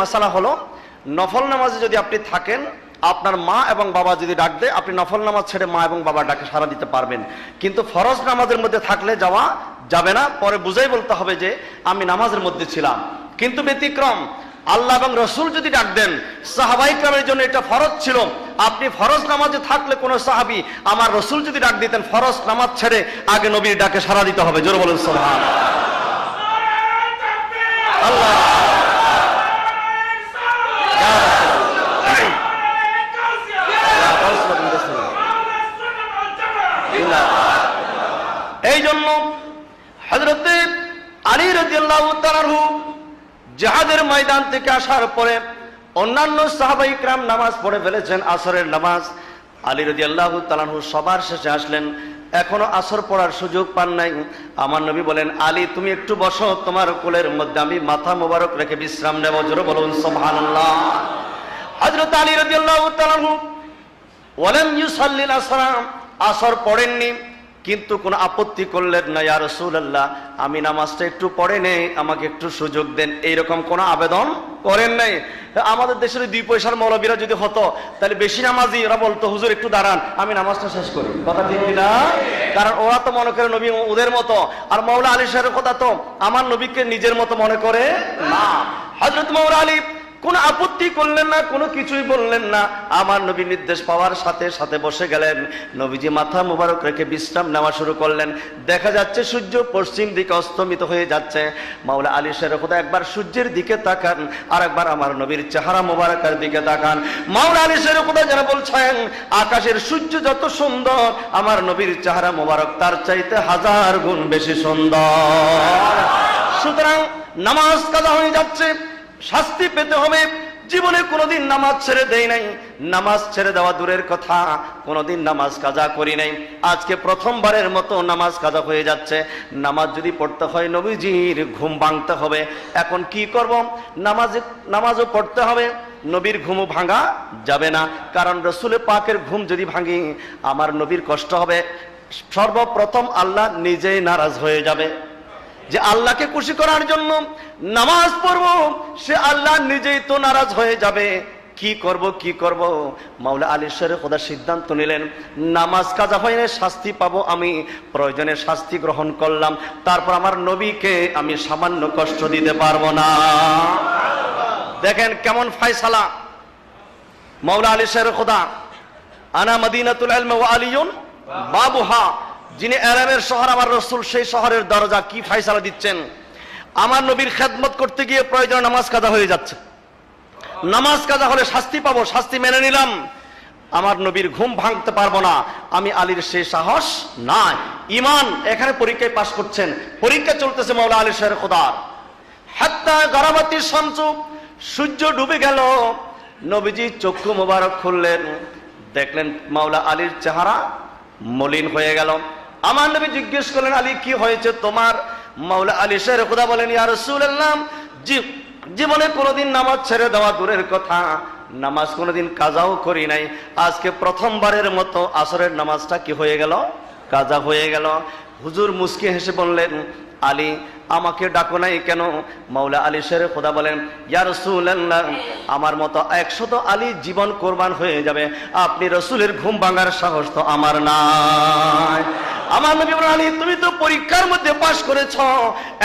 মাসালা হলো, নফল নামাজে যদি আপনি থাকেন, আপনার মা এবং বাবা যদি ডাক দেয়, আপনি নফল নামাজ ছেড়ে মা এবং বাবা ডাকে সারা দিতে পারবেন। কিন্তু ফরজ নামাজের মধ্যে থাকলে যাওয়া যাবে না। পরে বুঝাই বলতে হবে যে, আমি নামাজের মধ্যে ছিলাম। কিন্তু ব্যতিক্রম, আল্লাহ এবং রসুল যদি ডাক দেন, সাহাবাই ক্রামের জন্য এটা ফরজ ছিল। আপনি ফরজ নামাজে থাকলে কোনো সাহাবি আমার রসুল যদি ডাক দিতেন, ফরজ নামাজ ছেড়ে আগে নবীর ডাকে সারা দিতে হবে। জোর বলেন সোহান আল্লাহ। এই জন্য হজরতে আলী রাদিয়াল্লাহু তাআলাহু জাহাদের ময়দান থেকে আসার পরে অন্যান্য সাহাবাই ক্রাম নামাজ পড়ে ফেলেছেন, আসরের নামাজ। আলী রাদিয়াল্লাহু তাআলাহু সবার শেষে আসলেন। এখনও আসর পড়ার সুযোগ পান নাই। আমার নবী বলেন, আলী, তুমি একটু বসো, তোমার কোলের মধ্যে আমি মাথা মোবারক রেখে বিশ্রাম নেব। জোরে বলুন, সুবহানাল্লাহ। হযরত আলী রাদিয়াল্লাহু তাআলাহু ওয়ালাম ইউসাল্লিল আসরাম আসর পড়েননি, কিন্তু কোনো আপত্তি করলেন না, ইয়া রাসূলুল্লাহ, আমি নামাজটা একটু পড়ে নেই, আমাকে একটু সুযোগ দেন। এইরকম কোনো আবেদন করেন নাই। আমাদের দেশের দুই পয়সার মৌলবীরা যদি হতো, তাহলে বেশি নামাজি ওরা বলতো, হুজুর, একটু দাঁড়ান, আমি নামাজটা শেষ করি। কথা ঠিক না কারণ ওরা তো মনে করে নবী ওদের মতো, আর মৌলা আলী সাহেবের কথা তো আমার নবীকে নিজের মতো মনে করে না। হযরত মৌলা আলী কোন আপত্তি করলেন না, কোনো কিছুই বললেন না। আমার নবী নির্দেশ পাওয়ার সাথে সাথে বসে গেলেন। নবীজি মাথা মুবারক রেখে বিশ্রাম নেওয়া শুরু করলেন। দেখা যাচ্ছে সূর্য পশ্চিম দিকে অস্তমিত হয়ে যাচ্ছে। মাওলা আলী শেরখুদা একবার সূর্যের দিকে তাকান আর একবার আমার নবীর চেহারা মুবারকের দিকে তাকান। মাওলা আলী শেরখুদা যারা বলছেন, আকাশের সূর্য যত সুন্দর, আমার নবীর চেহারা মুবারক তার চাইতে হাজার গুণ বেশি সুন্দর। সুতরাং নামাজ কাজা হয়ে যাচ্ছে। শাস্তি পেতে হবে। জীবনে কোনোদিন নামাজ ছেড়ে দেই নাই। নামাজ ছেড়ে দেওয়া দূরের কথা। কোনোদিন নামাজ কাজা করি নাই। আজকে প্রথমবারের মতো নামাজ কাজা হয়ে যাচ্ছে। নামাজ যদি পড়তে হয় নবীজির ঘুম ভাঙতে হবে। এখন কি করব? নামাজ, নামাজও পড়তে হবে। নবীর ঘুমও ভাঙা যাবে না। কারণ রসুলের পাকের ঘুম যদি ভাঙি, আমার নবীর কষ্ট হবে। সর্বপ্রথম আল্লাহ নিজেই নারাজ হয়ে যাবে। যে আল্লাহকে খুশি করার জন্য নামাজ পড়ব, সে আল্লাহ নিজেই তো নারাজ হয়ে যাবে। কি করব কি করব? মাওলা আলী খোদা সিদ্ধান্ত নিলেন, নামাজ কাজা হয়ে শাস্তি পাবো আমি, প্রয়োজনে শাস্তি গ্রহণ করলাম, তারপর আমার নবীকে আমি সামান্য কষ্ট দিতে পারব না। দেখেন কেমন ফায়সালা। মাওলা আলী শেরে খোদা, আনা মদিনাতুল ওয়া আলিয়ুন বাবুহা। যিনি আরামের শহর, আমার রসুল সেই শহরের দরজা কি ফাইসালা দিচ্ছেন? আমার নবীর খেদমত করতে গিয়ে প্রয়োজন নামাজ কাজা হয়ে যাচ্ছে। নামাজ কাজা হলে শাস্তি পাবো, শাস্তি মেনে নিলাম। আমার নবীর ঘুম ভাঙতে পারব না। আমি আলীর সেই সাহস নাই। ইমান এখানে পরীক্ষায় পাশ করছেন। পরীক্ষা চলতেছে মৌলা আলী শের খোদার হাত্তা গরাবাতির সঞ্চু সূর্য ডুবে গেল। নবীজি চক্ষু মোবারক খুললেন। দেখলেন মাওলা আলীর চেহারা মলিন হয়ে গেল। আমার নবী জিজ্ঞেস করলেন, আলী, কি হয়েছে তোমার? মাওলা আলী শের খোদা বলেন, ইয়া রাসূলুল্লাহ জীবনে কোনোদিন নামাজ ছেড়ে দেওয়া দূরের কথা। নামাজ কোনোদিন কাজাও করি নাই। আজকে প্রথমবারের মতো আসরের নামাজটা কি হয়ে গেল? কাজা হয়ে গেল। হুজুর মুস্কি হেসে বললেন, আলী আমাকে ডাকো নাই কেন? মাওলা আলী শের খোদা বলেন ইয়ার আমার মতো একশত আলী জীবন কোরবান হয়ে যাবে। আপনি রসুলের ঘুম ভাঙার সাহস তো আমার নাই। আমার নবী আলী, তুমি তো পরীক্ষার মধ্যে পাশ করেছ।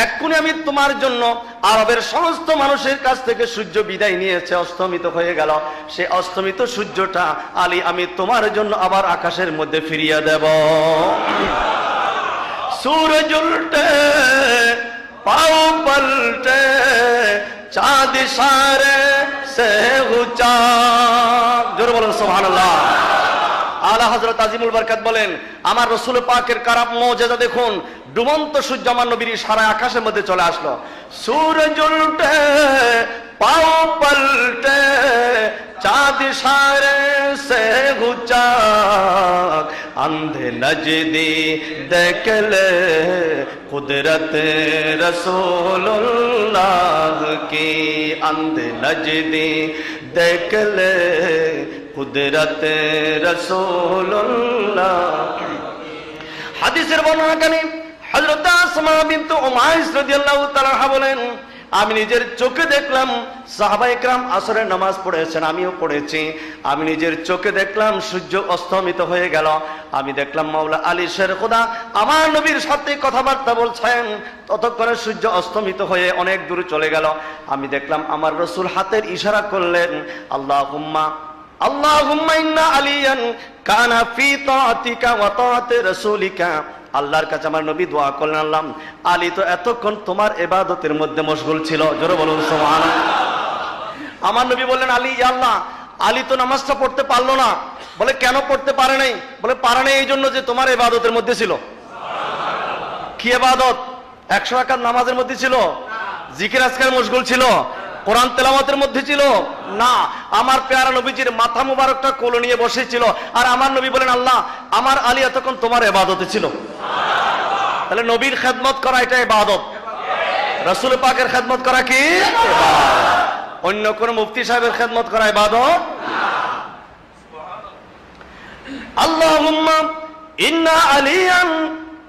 এক্ষুনি আমি তোমার জন্য আরবের সমস্ত মানুষের কাছ থেকে সূর্য বিদায় নিয়েছে, অস্তমিত হয়ে গেল। সে অস্তমিত সূর্যটা, আলী, আমি তোমার জন্য আবার আকাশের মধ্যে ফিরিয়ে দেব। সূরজ উল্টে पाओ पलटे चांद सारे से ऊंचा জোরে বলেন, সুবহানাল্লাহ। আলা হযরত আজিমুল বরকাত বলেন, আমার রসুল পাকের কারাপ মৌজেদা দেখুন ডুমন্ত সূর্য আমার সারা আকাশের মধ্যে চলে আসলো। সূর্য উঠে পাও পলটে চাঁদ ইশারে সে গুচা अंधे नजदी देखले कुदरत रसूलुल्लाह की अंधे नजदी देखले কুদরত রসুল্লাহ হাদিসের বর্ণনাকারী হযরত আসমা বিনতু উমাইস রাদিয়াল্লাহু তাআলা বলেন আমি নিজের চোখে দেখলাম, সাহাবা একরাম আসরের নামাজ পড়েছেন, আমিও পড়েছি। আমি নিজের চোখে দেখলাম, সূর্য অস্তমিত হয়ে গেল। আমি দেখলাম, মাওলা আলী শের খোদা আমার নবীর সাথে কথাবার্তা বলছেন। ততক্ষণে সূর্য অস্তমিত হয়ে অনেক দূর চলে গেল। আমি দেখলাম, আমার রসুল হাতের ইশারা করলেন আল্লাহ হুম্মা আল্লাহুম্মা ইন্না আলিয়ান কানা ফি তাআতিকা ওয়া তাআতি রাসূলিকা। আল্লাহর কাছে আমার নবী দোয়া করলেন আল্লাহ আলী, তো এতক্ষণ তোমার ইবাদতের মধ্যে মশগুল ছিল। জোরে বলুন, সুবহানাল্লাহ। আমার নবী বললেন, আলী আল্লাহ, আলী তো নামাজটা পড়তে পারল না। বলে, কেন পড়তে পারে নাই? বলে, পারে নাই এই জন্য যে তোমার ইবাদতের মধ্যে ছিল। কি এবাদত? একশো রাকাত নামাজের মধ্যে ছিল? জিকির আজকার মশগুল ছিল? কোরআন তেলামতের মধ্যে ছিল? না। আমার পেয়ারা নবীজির মাথা মুবারকটা কোলো নিয়ে বসেছিল। আর আমার নবী বলেন আল্লাহ, আমার আলী এতক্ষণ তোমার এবাদতে ছিল। তাহলে নবীর খেদমত করা এটা এবাদত রসুল পাকের খেদমত করা কি? অন্য কোন মুফতি সাহেবের খেদমত করা এবাদত আল্লাহুম্মা ইন্না আলিয়ান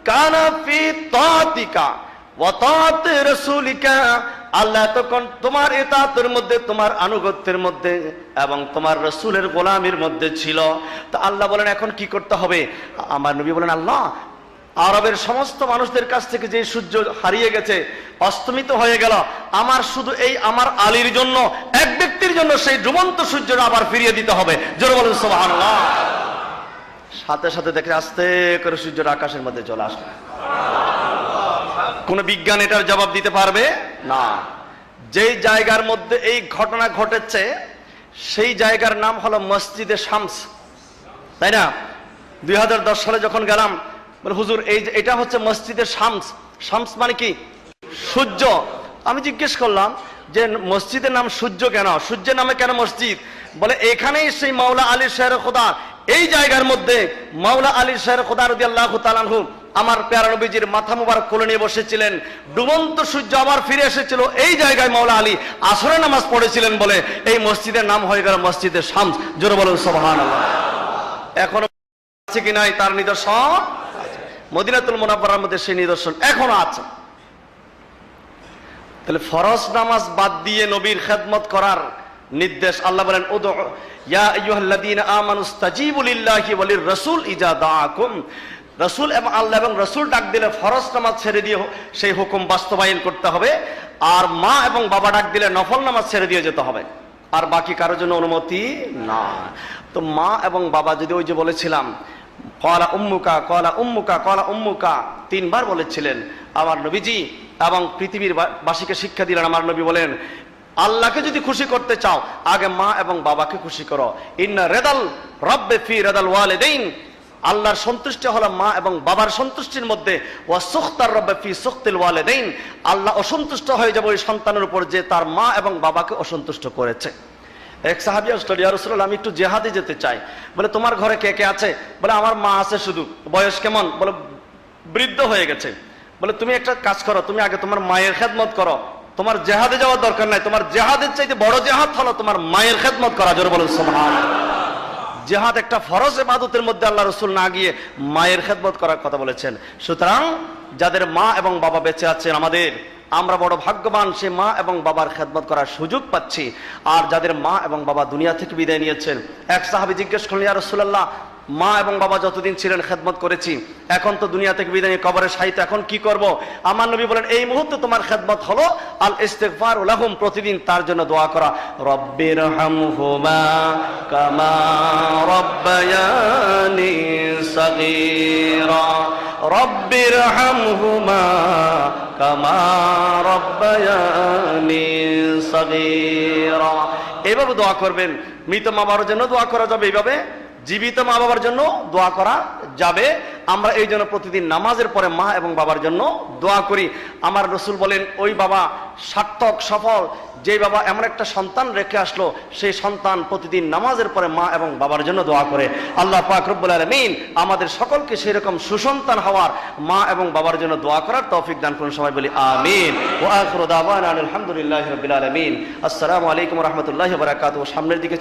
কানা ফি তাতিকা আল্লাহ তখন তোমার ইতাতের মধ্যে, তোমার আনুগত্যের মধ্যে এবং তোমার রসুলের গোলামির মধ্যে ছিল। তো আল্লাহ বলেন, এখন কি করতে হবে? আমার নবী বলেন, আল্লাহ আরবের সমস্ত মানুষদের কাছ থেকে যে সূর্য হারিয়ে গেছে, অস্তমিত হয়ে গেল, আমার শুধু এই আমার আলীর জন্য, এক ব্যক্তির জন্য সেই ডুবন্ত সূর্যটা আবার ফিরিয়ে দিতে হবে। সাথে সাথে দেখে আস্তে করে সূর্যটা আকাশের মধ্যে চলে আসবে। কোন বিজ্ঞান এটার জবাব দিতে পারবে? না। যেই জায়গার মধ্যে এই ঘটনা ঘটেছে, সেই জায়গার নাম হলো মসজিদে শামস। তাই না? দুই হাজার দশ সালে যখন গেলাম বলে হুজুর, এই এটা হচ্ছে মসজিদের শামস। শামস মানে কি? সূর্য। আমি জিজ্ঞেস করলাম যে মসজিদের নাম সূর্য কেন? সূর্যের নামে কেন মসজিদ? বলে, এখানেই সেই মাওলা আলী শের খোদা। এই জায়গার মধ্যে মাওলা আলী শের খোদা রদি আল্লাহ তালানহু আমার প্যারা নবীজির মাথা মুবারক কোলে নিয়ে বসেছিলেন। ডুবন্ত সূর্য আবার ফিরে এসেছিল। এই জায়গায় মাওলা আলী আসরে নামাজ পড়েছিলেন বলে এই মসজিদের নাম হয়ে গেল মসজিদের শামস। জোরে বলুন সোহান এখনও আছে কি নাই তার নিদর্শন। মদিনাতুল মোনাব্বরার মধ্যে সেই নিদর্শন এখনও আছে। তাহলে ফরজ নামাজ বাদ দিয়ে নবীর খেদমত করার নির্দেশ আল্লাহ বলেন ওয়া লির-রাসূল ইজা দাআকুম। রাসূল এবং আল্লাহ এবং রাসূল ডাক দিলে ফরজ নামাজ ছেড়ে দিয়ে সেই হুকুম বাস্তবায়ন করতে হবে। আর মা এবং বাবা ডাক দিলে নফল নামাজ ছেড়ে দিয়ে যেতে হবে। আর বাকি কারোর জন্য অনুমতি না। তো মা এবং বাবা যদি ওই যে বলেছিলাম কলা উম্মুকা কলা উম্মুকা কলা উম্মুকা। তিনবার বলেছিলেন, আমার নবীজি এবং পৃথিবীর বাসীকে শিক্ষা দিলেন। আমার নবী বলেন, আল্লাহকে যদি খুশি করতে চাও, আগে মা এবং বাবাকে খুশি করো। ইন্না রেদাল রব্বে ফি রেদাল ওয়ালেদাইন। আল্লাহর সন্তুষ্টি হলো মা এবং বাবার সন্তুষ্টির মধ্যে। ওয়া সুখতার রব্বে ফি সুখতিল ওয়ালেদাইন। আল্লাহ অসন্তুষ্ট হয়ে যাবে ওই সন্তানের উপর যে তার মা এবং বাবাকে অসন্তুষ্ট করেছে। এক সাহাবি আসলো, ইয়া রাসূলুল্লাহ, আমি একটু জেহাদে যেতে চাই। বলে, তোমার ঘরে কে কে আছে? বলে, আমার মা আছে শুধু। বয়স কেমন? বলে, বৃদ্ধ হয়ে গেছে। বলে, তুমি একটা কাজ করো, তুমি আগে তোমার মায়ের খেদমত করো। তোমার জেহাদে যাওয়ার দরকার নাই, তোমার জেহাদের চাইতে বড় জেহাদ হলো তোমার মায়ের খেদমত করা, জোরে বলুন জেহাদ একটা ফরজ এবাদতের মধ্যে আল্লাহ রসুল না গিয়ে মায়ের খেদমত করার কথা বলেছেন। সুতরাং, যাদের মা এবং বাবা বেঁচে আছেন আমাদের আমরা বড় ভাগ্যবান সে মা এবং বাবার খেদমত করার সুযোগ পাচ্ছি। আর যাদের মা এবং বাবা দুনিয়া থেকে বিদায় নিয়েছেন, এক সাহাবি জিজ্ঞেস করলেন, ইয়া রসুল্লাহ মা এবং বাবা যতদিন ছিলেন খেদমত করেছি, এখন তো দুনিয়া থেকে বিদায় নিয়ে কবরে সাহিত্য এখন কি করব? আমার নবী বলেন, এই মুহূর্তে তোমার খেদমত হলো আল ইস্তেগফার উলাহুম প্রতিদিন তার জন্য দোয়া করা। রব্বির হামহুমা কামা রব্বায়ানি সগীরা। রব্বির হামহুমা এইভাবে দোয়া করবেন। মৃত মা বাবার জন্য দোয়া করা যাবে এইভাবে। জীবিত মা বাবার জন্য দোয়া করা যাবে। আমরা এই জন্য প্রতিদিন নামাজের পরে মা এবং বাবার জন্য দোয়া করি। আমার রসুল বলেন, ওই বাবা সার্থক, সফল। যে বাবা এমন একটা সন্তান রেখে আসলো, সেই সন্তান প্রতিদিন নামাজের পরে মা এবং বাবার জন্য দোয়া করে। আল্লাহ পাক রব্বুল আলামিন আমাদের সকলকে সেই রকম সুসন্তান হওয়ার মা এবং বাবার জন্য দোয়া করার তৌফিক দান করুন সবাই বলি, আমিন। দাওয়ানা আলহামদুলিল্লাহি আসসালামু আলাইকুম রাহমাতুল্লাহি ওয়া সামনের দিকে